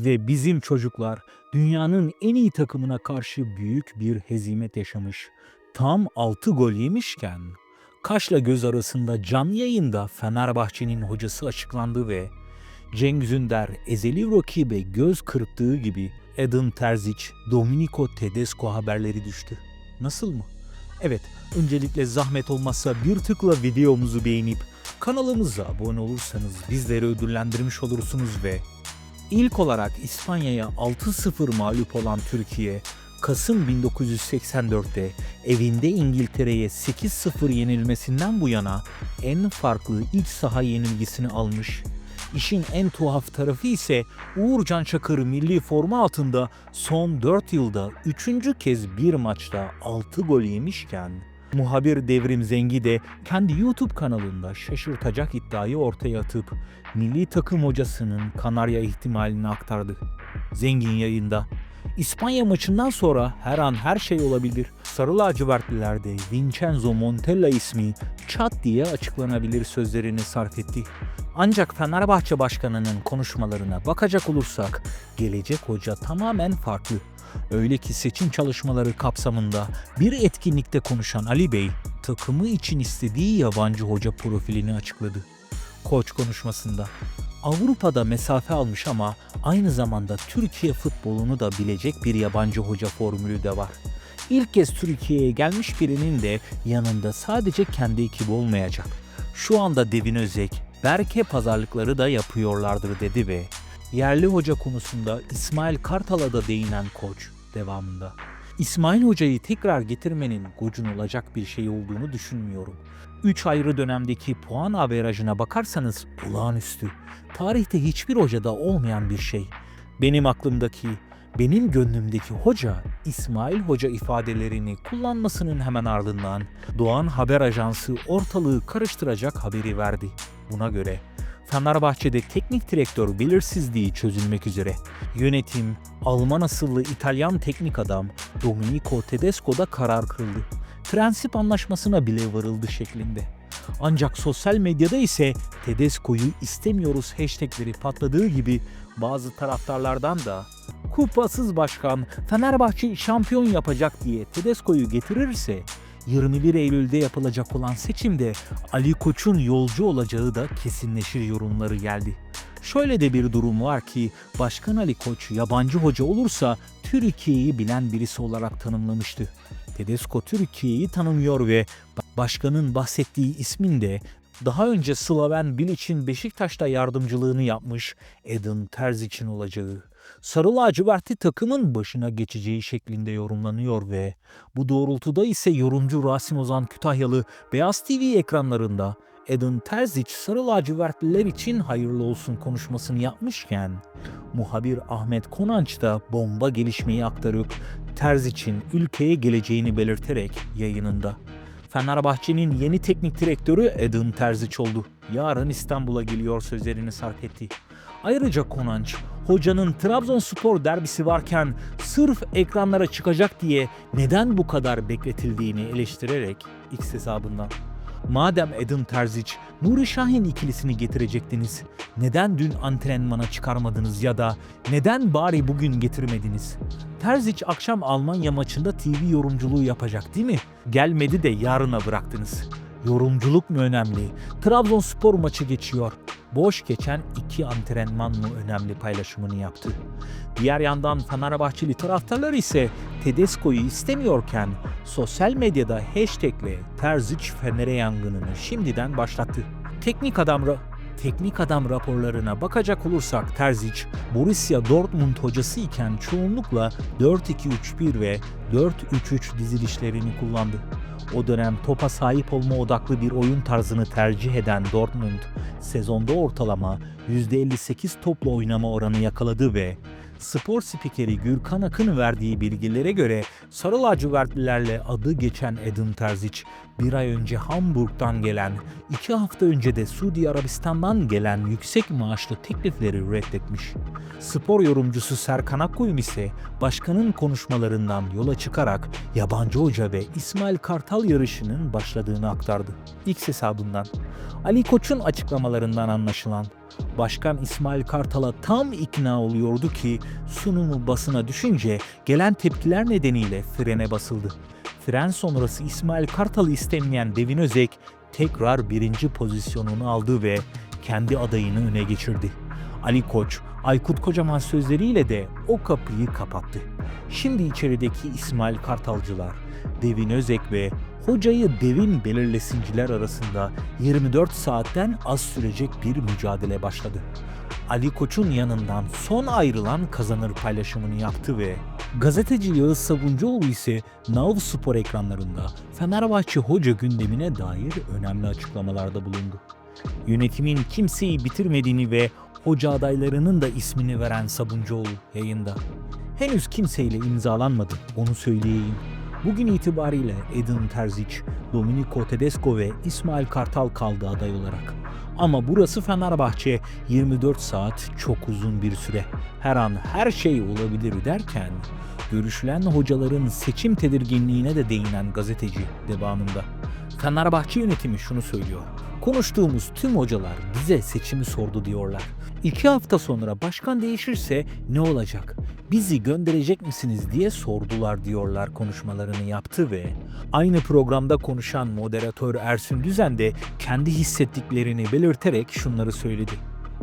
Ve bizim çocuklar dünyanın en iyi takımına karşı büyük bir hezimet yaşamış. Tam 6 gol yemişken Kaş'la göz arasında canlı yayında Fenerbahçe'nin hocası açıklandı ve Cengiz Ünder ezeli rakibe göz kırptığı gibi Edin Terzic, Dominico Tedesco haberleri düştü. Nasıl mı? Evet, öncelikle zahmet olmazsa bir tıkla videomuzu beğenip kanalımıza abone olursanız bizleri ödüllendirmiş olursunuz ve ilk olarak İspanya'ya 6-0 mağlup olan Türkiye, Kasım 1984'te evinde İngiltere'ye 8-0 yenilmesinden bu yana en farklı iç saha yenilgisini almış. İşin en tuhaf tarafı ise Uğurcan Çakır milli forma altında son 4 yılda 3. kez bir maçta 6 gol yemişken muhabir Devrim Zengi de kendi YouTube kanalında şaşırtacak iddiayı ortaya atıp milli takım hocasının Kanarya ihtimalini aktardı. Zengin yayında İspanya maçından sonra her an her şey olabilir. Sarı lacivertlilerde Vincenzo Montella ismi çat diye açıklanabilir sözlerini sarf etti. Ancak Fenerbahçe Başkanı'nın konuşmalarına bakacak olursak gelecek hoca tamamen farklı. Öyle ki seçim çalışmaları kapsamında bir etkinlikte konuşan Ali Bey, takımı için istediği yabancı hoca profilini açıkladı. Koç konuşmasında Avrupa'da mesafe almış ama aynı zamanda Türkiye futbolunu da bilecek bir yabancı hoca formülü de var. İlk kez Türkiye'ye gelmiş birinin de yanında sadece kendi ekibi olmayacak. Şu anda Devin Özek, Berke pazarlıkları da yapıyorlardır dedi ve yerli hoca konusunda İsmail Kartal'a da değinen koç devamında. İsmail Hoca'yı tekrar getirmenin gocun olacak bir şey olduğunu düşünmüyorum. 3 ayrı dönemdeki puan averajına bakarsanız olağanüstü. Tarihte hiçbir hocada olmayan bir şey. Benim aklımdaki, benim gönlümdeki hoca İsmail Hoca ifadelerini kullanmasının hemen ardından Doğan Haber Ajansı ortalığı karıştıracak haberi verdi. Buna göre Fenerbahçe'de teknik direktör belirsizliği çözülmek üzere. Yönetim, Alman asıllı İtalyan teknik adam Domenico Tedesco'da karar kıldı. Prensip anlaşmasına bile varıldı şeklinde. Ancak sosyal medyada ise Tedesco'yu istemiyoruz hashtagleri patladığı gibi bazı taraftarlardan da kupasız başkan Fenerbahçe şampiyon yapacak diye Tedesco'yu getirirse 21 Eylül'de yapılacak olan seçimde Ali Koç'un yolcu olacağı da kesinleşir yorumları geldi. Şöyle de bir durum var ki Başkan Ali Koç yabancı hoca olursa Türkiye'yi bilen birisi olarak tanımlamıştı. Tedesco Türkiye'yi tanımıyor ve başkanın bahsettiği ismin de daha önce Slaven Bilic'in Beşiktaş'ta yardımcılığını yapmış Edin Terzic'in olacağı. Sarı lacivertli takımın başına geçeceği şeklinde yorumlanıyor ve bu doğrultuda ise yorumcu Rasim Ozan Kütahyalı Beyaz TV ekranlarında Edin Terzic sarı lacivertliler için hayırlı olsun konuşmasını yapmışken muhabir Ahmet Konanç da bomba gelişmeyi aktarıp Terzic'in ülkeye geleceğini belirterek yayınında. Fenerbahçe'nin yeni teknik direktörü Edin Terzic oldu. Yarın İstanbul'a geliyor sözlerini sarf etti. Ayrıca Konanç, hocanın Trabzonspor derbisi varken sırf ekranlara çıkacak diye neden bu kadar bekletildiğini eleştirerek X hesabından Madem Edin Terzic, Nuri Şahin ikilisini getirecektiniz, neden dün antrenmana çıkarmadınız ya da neden bari bugün getirmediniz? Terzic akşam Almanya maçında TV yorumculuğu yapacak değil mi? Gelmedi de yarına bıraktınız. Yorumculuk mu önemli? Trabzonspor maçı geçiyor. Boş geçen iki antrenman mı önemli paylaşımını yaptı. Diğer yandan Fenerbahçeli taraftarlar ise Tedesco'yu istemiyorken sosyal medyada hashtagle Terzic Fener'e yangınını şimdiden başlattı. Teknik adam Teknik adam raporlarına bakacak olursak Terzic, Borussia Dortmund hocası iken çoğunlukla 4-2-3-1 ve 4-3-3 dizilişlerini kullandı. O dönem topa sahip olma odaklı bir oyun tarzını tercih eden Dortmund, sezonda ortalama %58 topla oynama oranı yakaladı ve spor spikeri Gürkan Akın verdiği bilgilere göre Sarı lacivertlilerle adı geçen Edin Terzic, bir ay önce Hamburg'dan gelen, iki hafta önce de Suudi Arabistan'dan gelen yüksek maaşlı teklifleri reddetmiş. Spor yorumcusu Serkan Akkoyun ise başkanın konuşmalarından yola çıkarak yabancı hoca ve İsmail Kartal yarışının başladığını aktardı. X hesabından. Ali Koç'un açıklamalarından anlaşılan Başkan İsmail Kartal'a tam ikna oluyordu ki sunumu basına düşünce gelen tepkiler nedeniyle frene basıldı. Fren sonrası İsmail Kartal'ı istemeyen Devin Özek tekrar birinci pozisyonunu aldı ve kendi adayını öne geçirdi. Ali Koç, Aykut Kocaman sözleriyle de o kapıyı kapattı. Şimdi içerideki İsmail Kartalcılar, Devin Özek ve hocayı devin belirlesinciler arasında 24 saatten az sürecek bir mücadele başladı. Ali Koç'un yanından son ayrılan kazanır paylaşımını yaptı ve gazeteci Yağız Sabuncuoğlu ise Nav Spor ekranlarında Fenerbahçe hoca gündemine dair önemli açıklamalarda bulundu. Yönetimin kimseyi bitirmediğini ve hoca adaylarının da ismini veren Sabuncuoğlu yayında. Henüz kimseyle imzalanmadı, onu söyleyeyim. Bugün itibariyle Edin Terzic, Domenico Tedesco ve İsmail Kartal kaldı aday olarak. Ama burası Fenerbahçe 24 saat çok uzun bir süre. Her an her şey olabilir derken görüşülen hocaların seçim tedirginliğine de değinen gazeteci devamında. Fenerbahçe yönetimi şunu söylüyor. Konuştuğumuz tüm hocalar bize seçimi sordu diyorlar. İki hafta sonra başkan değişirse ne olacak? Bizi gönderecek misiniz diye sordular diyorlar konuşmalarını yaptı ve aynı programda konuşan moderatör Ersun Düzen de kendi hissettiklerini belirterek şunları söyledi.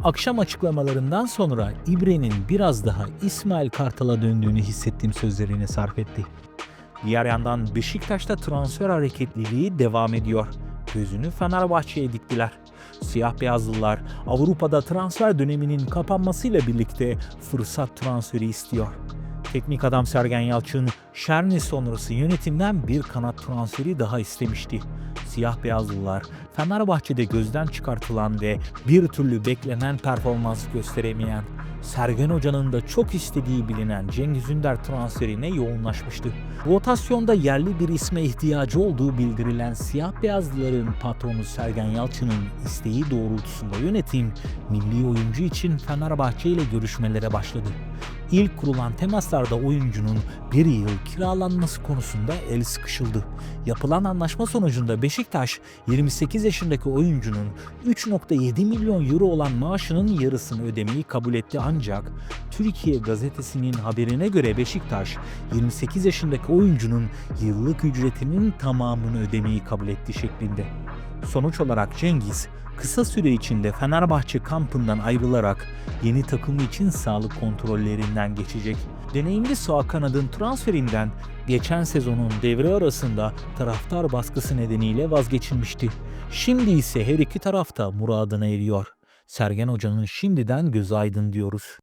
Akşam açıklamalarından sonra İbre'nin biraz daha İsmail Kartal'a döndüğünü hissettiğim sözlerini sarf etti. Diğer yandan Beşiktaş'ta transfer hareketliliği devam ediyor. Gözünü Fenerbahçe'ye diktiler. Siyah beyazlılar Avrupa'da transfer döneminin kapanmasıyla birlikte fırsat transferi istiyor. Teknik adam Sergen Yalçın, Şerni sonrası yönetimden bir kanat transferi daha istemişti. Siyah beyazlılar Fenerbahçe'de gözden çıkartılan ve bir türlü beklenen performans gösteremeyen Sergen Hoca'nın da çok istediği bilinen Cengiz Ünder transferine yoğunlaşmıştı. Rotasyonda yerli bir isme ihtiyacı olduğu bildirilen siyah beyazlıların patronu Sergen Yalçın'ın isteği doğrultusunda yönetim milli oyuncu için Fenerbahçe ile görüşmelere başladı. İlk kurulan temaslarda oyuncunun bir yıl kiralanması konusunda el sıkışıldı. Yapılan anlaşma sonucunda Beşiktaş 28 yaşındaki oyuncunun 3.7 milyon euro olan maaşının yarısını ödemeyi kabul etti ancak Türkiye gazetesinin haberine göre Beşiktaş 28 yaşındaki oyuncunun yıllık ücretinin tamamını ödemeyi kabul etti şeklinde. Sonuç olarak Cengiz kısa süre içinde Fenerbahçe kampından ayrılarak yeni takımı için sağlık kontrollerinden geçecek. Deneyimli sağ kanadın transferinden geçen sezonun devre arasında taraftar baskısı nedeniyle vazgeçilmişti. Şimdi ise her iki tarafta muradına eriyor. Sergen Hoca'nın şimdiden gözü aydın diyoruz.